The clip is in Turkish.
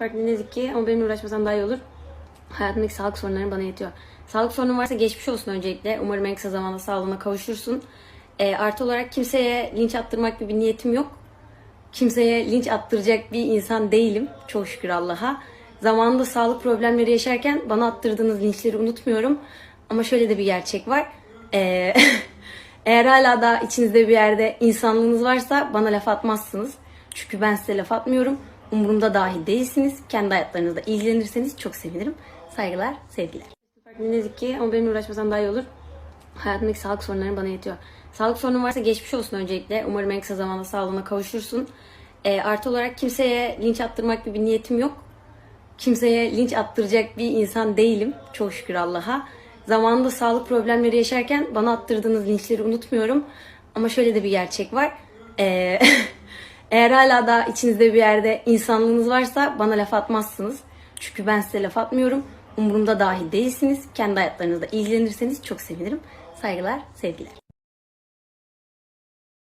Dedik ki ama benimle uğraşmasam daha iyi olur. Hayatımdaki sağlık sorunlarım bana yetiyor. Sağlık sorunun varsa geçmiş olsun öncelikle. Umarım en kısa zamanda sağlığına kavuşursun. Ee, artı olarak kimseye linç attırmak gibi bir niyetim yok. Kimseye linç attıracak bir insan değilim. Çok şükür Allah'a. Zamanında sağlık problemleri yaşarken bana attırdığınız linçleri unutmuyorum. Ama şöyle de bir gerçek var. Ee, eğer hala da içinizde bir yerde insanlığınız varsa bana laf atmazsınız. Çünkü ben size laf atmıyorum. Umurumda dahi değilsiniz. Kendi hayatlarınızla ilgilenirseniz çok sevinirim. Saygılar, sevgiler. Dedik ki ama benimle uğraşmasam daha iyi olur. Hayatımdaki sağlık sorunlarım bana yetiyor. Sağlık sorunun varsa geçmiş olsun öncelikle. Umarım en kısa zamanda sağlığına kavuşursun. Ee, artı olarak kimseye linç attırmak gibi bir niyetim yok. Kimseye linç attıracak bir insan değilim. Çok şükür Allah'a. Zamanında sağlık problemleri yaşarken bana attırdığınız linçleri unutmuyorum. Ama şöyle de bir gerçek var. Ee, eğer hala da içinizde bir yerde insanlığınız varsa bana laf atmazsınız. Çünkü ben size laf atmıyorum. Umurumda dahi değilsiniz. Kendi hayatlarınızla ilgilenirseniz çok sevinirim. Saygılar, sevgiler.